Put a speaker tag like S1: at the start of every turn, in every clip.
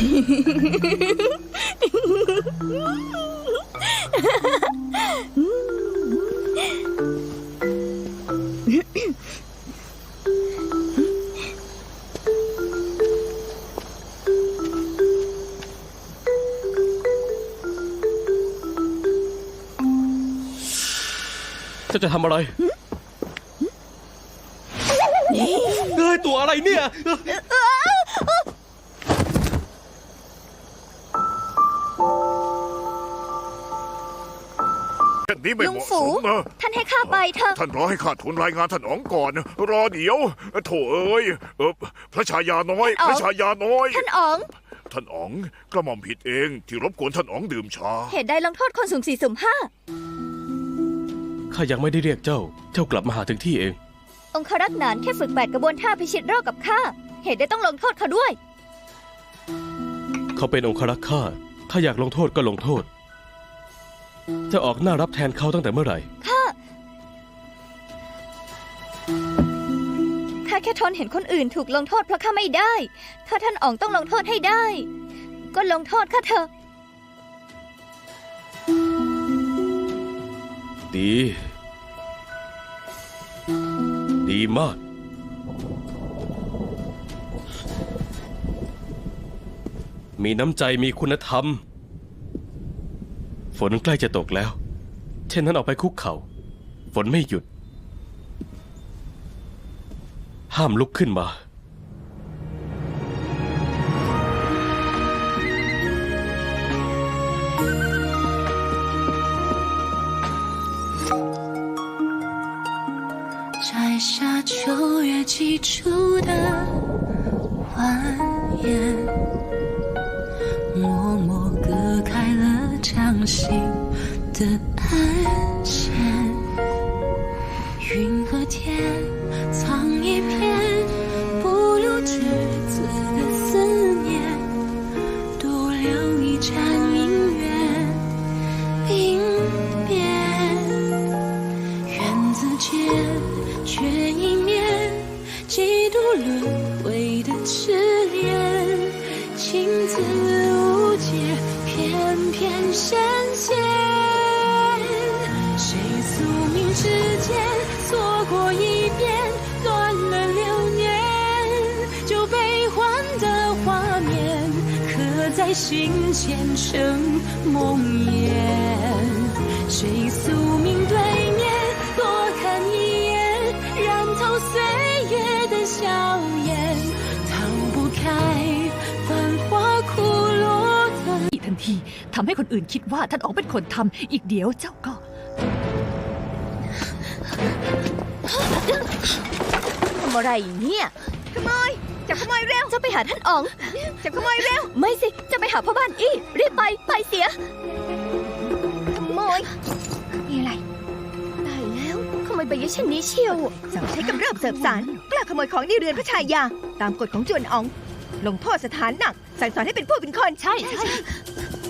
S1: เจะจะทำอะไรเฮ้ยตัวอะไรเนี่ย
S2: เช่ นนี้ไม่
S3: ลุง
S2: เหมาะ
S3: ฝู
S2: สมนะ
S3: ท่านให้ข้าไปเถอะ
S2: ท่านรอให้ข้าทูลรายงานท่านอ๋องก่อนรอเดี๋ยวโถเอ้ยเออพระชายาน้อย
S3: อ๋อ
S2: พระชายาน้อย
S3: ท่านอ๋อง
S2: ท่านอ๋องกระหม่อมผิดเองที่รบกวนท่านอ๋องดื่มชา
S3: เหตุใดลงโทษคนสุ่มสี่สุ่มห้า
S1: ข้ายังไม่ได้เรียกเจ้า เจ้ากลับมาหาถึงที่เอง
S3: องครักษ์หนานแค่ฝึกแปดกระบวนท่าพิชิตโรคกับข้าเหตุใดต้องลงโทษเขาด้วย
S1: เขาเป็นองครักษ์ข้า ถ้าอยากลงโทษก็ลงโทษ จะออกหน้ารับแทนเขาตั้งแต่เมื่อไหร่
S3: ข้า ข้าแค่ทนเห็นคนอื่นถูกลงโทษเพราะข้าไม่ได้ ถ้าท่านอ๋องต้องลงโทษให้ได้ ก็ลงโทษข้าเถอะ
S1: ดี ดีมาก มีน้ำใจมีคุณธรรม ฝนใกล้จะตกแล้ว เช่นนั้นออกไปคุกเขา่า ฝนไม่หยุด ห้ามลุกขึ้นมา
S4: 摘下秋月寄出的蜿蜒， 藏一片不露之子的思念，独留一盏姻缘临别。缘字间，却一面几度轮回的痴恋，情字无解，偏偏深陷。在心间成梦魇。谁宿命对面，多看一眼，染透岁月的笑颜，逃不开繁华苦落的。
S5: ทันทีทำให้คนอื่นคิดว่าท่านอ๋องเป็นคนทำอีกเดี๋ยวเจ้าก็
S3: ทำอะไรเนี่ย ขโมย ย จับขโมยเร็ว จะไปหาท่านอ๋อง จับขโมยเร็ว ไม่สิ จะไปหาพ่อบ้านอี้ รีบไป ไปเสีย ขโมย มีอะไร ตายแล้ว ขโมยไปเยอะเช่นนี้เชียว
S6: สั่งใช้กำเริบเสิร์ฟสาร กล้าขโมยของในเรือนพระชายา ตามกฎของจวนอ๋อง ลงโทษสถานหนัก สั่งสอนให้เป็นผู้เป็นคน
S5: ใช่ใช่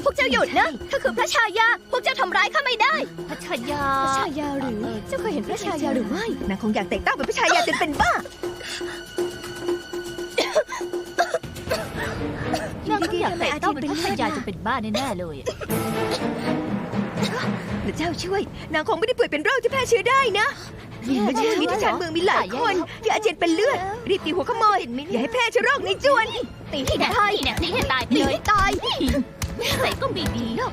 S3: พวกเจ้าหยุดนะถ้าคือพระชายา พวกเจ้าทำร้ายข้าไม่ได้
S5: พระชายา
S3: พระชายาหรือ เจ้าเคยเห็นพระชายาหรือไม่
S6: นางคงอยากแต่งตั้งเป็นพระชายาจนเป็นบ้า
S5: อยากแต่งต้องเป็นพระชายาจะเป็นบ้าแน่ๆเลย
S6: พระเจ้าช่วย นางคงไม่ได้ป่วยเป็นโรคที่แพร่เชื้อได้นะมีไม่ใช่มีที่ชานเมืองมีหลายคนที่อาเจียนเป็นเลือดรีบตีหัวขโมยอย่าให้แพร่เชื้อโรคในจวน
S3: ตีให้ตาย
S5: เนี่ยตีให้ตายไป
S3: ตี
S5: เลย
S3: ให้ตาย
S5: ใส่ก็ไม่ดีหรอก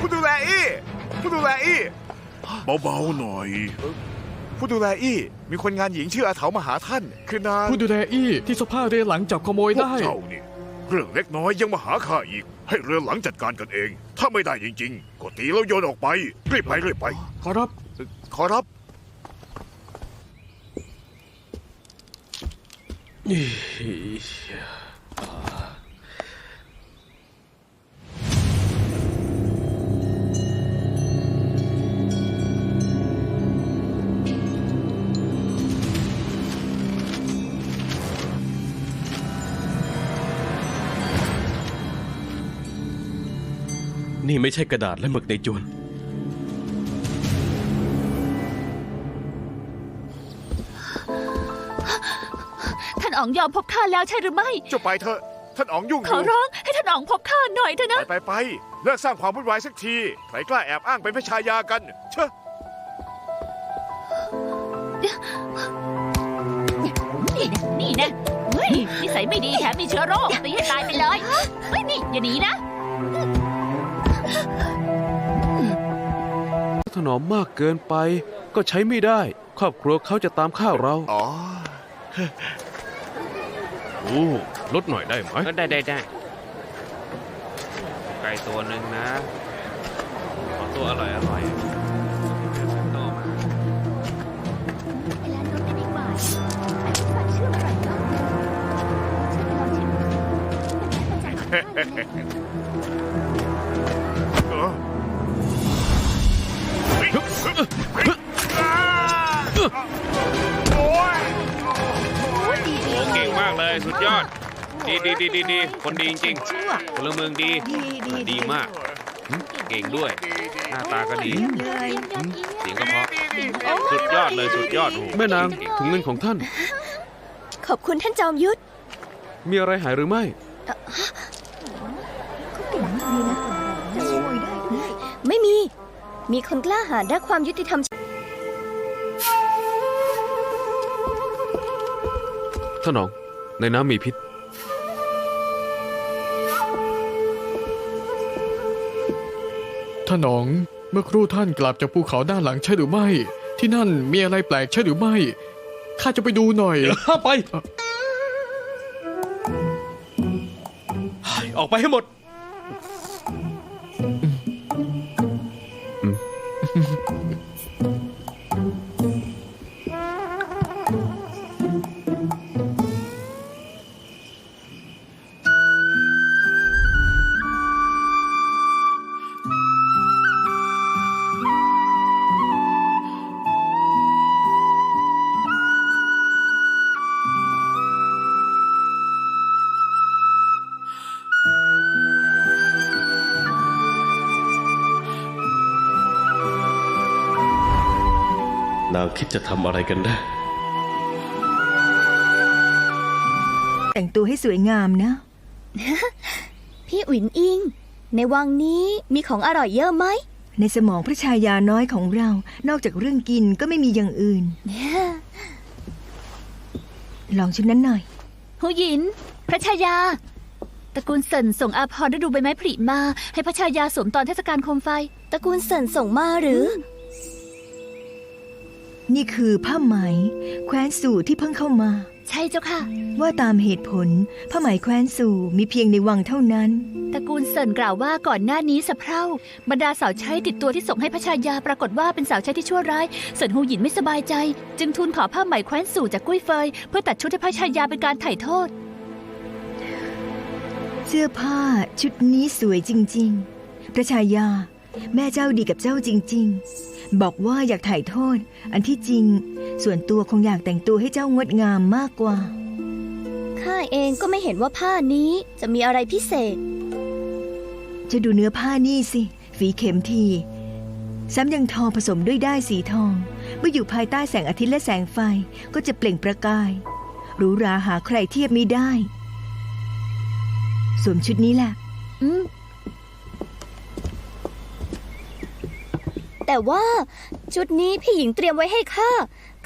S2: ผู้ดูแลอี้ผู้ดูแลอี้เบาๆหน่อย ผู้ดูแลอี้มีคนงานหญิงชื่ออาเถามาหาท่าน คือนาง
S7: ผู้ดูแลอี้ที่สภาพเรือหลังจับขโมย
S2: พวก
S7: ได้
S2: เจ้านี่เรื่องเล็กน้อยยังมาหาข้าอีก ให้เรือหลังจัดการกันเอง ถ้าไม่ได้จริงๆก็ตีแล้วโยนออกไปรีบไปรีบไป
S7: ขอรับ
S2: ขอรับ
S1: นี่ไม่ใช่กระดาษและหมึกในจวน
S5: ท่านอ๋องยอมพบข้าแล้วใช่หรือไม่
S2: เจ้าไปเถอะ ท่านอ๋องยุ่งอ
S5: ขอยู่ร้องให้ท่านอ๋องพบข้าหน่อยเถอะ
S2: ไป
S5: นะ
S2: ไปไปเลิกสร้างความวุ่นวายสักที ใครกล้าแอบอ้างเป็นพระชายากัน เชอะ
S5: นี่นะนี่นะเฮ้ยนิสัยไม่ดีแถมมีเชื้อโรคตีให้ตายไปเลยเฮ้ยนี่อย่าหนีนะ
S8: ถนอมมากเกินไป ก็ใช้ไม่ได้ ครอบครัวเขาจะตามข้าวเรา
S2: อ๋อ
S1: โอ้ลดหน่อยได้ไหม
S9: ได้ได้ได้ไก่ตัวหนึ่งนะ ขอตัวอร่อยอร่อยต่อมา
S3: ไปร้านรถกันดีกว่าอันนี้ฝากเชื่
S2: โอ้ย
S9: โอ้เก่งมากเลยสุดยอด ดีดีดีดีดีคนดีจริง
S6: ชั่ว
S9: ๆพลเมืองดี
S6: ดีดี
S9: ดีมาก เก่งด้วย หน้าตาก็ดี
S6: เลย
S9: เสียงก็เพราะ สุดยอดเลยสุดยอดโอ้โห
S8: แม่นาง
S9: เก่
S8: ถุงเงินของท่าน
S3: ขอบคุณท่านจอมยุทธ
S8: มีอะไรหายหรือไม่
S6: ช่
S3: มีคนกล้าหาญด้านความยุติธรรม
S8: ท่านหนอง ในน้ำมีพิษ
S7: ท่านอ๋องเมื่อครู่ท่านกลับจากภูเขาด้านหลังใช่หรือไม่ ที่นั่นมีอะไรแปลกใช่หรือไม่ข้าจะไปดูหน่อย
S1: ข้าไปออกไปให้หมด 哼 哼 คิดจะทำอะไรกันแน่
S6: แต่งตัวให้สวยงามนะ
S3: พี่อุ๋นอิง ในวังนี้มีของอร่อยเยอะไหม
S6: ในสมองพระชายาน้อยของเรา นอกจากเรื่องกินก็ไม่มีอย่างอื่น ลองชุดนั้นหน่อย
S5: หูหยิน พระชายา ตระกูลเซินส่งอาพรณ์ฤดูใบไม้ผลิมา ให้พระชายาสวมตอนเทศกาลโคมไฟ
S3: ตระกูลเซินส่งมาหรือ
S6: นี่คือผ้าไหม แคว้นสู่ที่เพิ่งเข้ามา
S5: ใช่เจ้าค่ะ
S6: ว่าตามเหตุผลผ้าไหมแคว้นสู่มีเพียงในวังเท่านั้น
S5: ตระกูลเซินกล่าวว่าก่อนหน้านี้สะเพร่าบรรดาสาวใช้ติดตัวที่ส่งให้พระชายาปรากฏว่าเป็นสาวใช้ที่ชั่วร้ายเซินหูหยินไม่สบายใจ จึงทูลขอผ้าไหมแคว้นสู่จากกุ้ยเฟย เพื่อตัดชุดให้พระชายาเป็นการไถ่โทษ
S6: เสื้อผ้าชุดนี้สวยจริง ๆ พระชายา แม่เจ้าดีกับเจ้าจริง ๆ บอกว่าอยากถ่ายโทษ อันที่จริง ส่วนตัวคงอยากแต่งตัวให้เจ้างดงามมากกว่า
S3: ข้าเองก็ไม่เห็นว่าผ้านี้จะมีอะไรพิเศษ
S6: จะดูเนื้อผ้านี่สิ ฝีเข็มที ซ้ำยังทองผสมด้วยได้ายสีทอง เมื่ออยู่ภายใต้แสงอาทิตย์และแสงไฟก็จะเปล่งประกาย หรูหราหาใครเทียบไม่ได้ สวมชุดนี้แหละ
S5: อืม
S3: แต่ว่าชุดนี้พี่หญิงเตรียมไว้ให้ข้า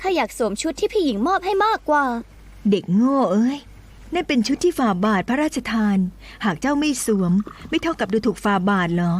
S3: ข้าอยากสวมชุดที่พี่หญิงมอบให้มากกว่า
S6: เด็กโง่เอ้ยนั่นเป็นชุดที่ฝ่าบาทพระราชทาน หากเจ้าไม่สวม ไม่เท่ากับดูถูกฝ่าบาทเหรอ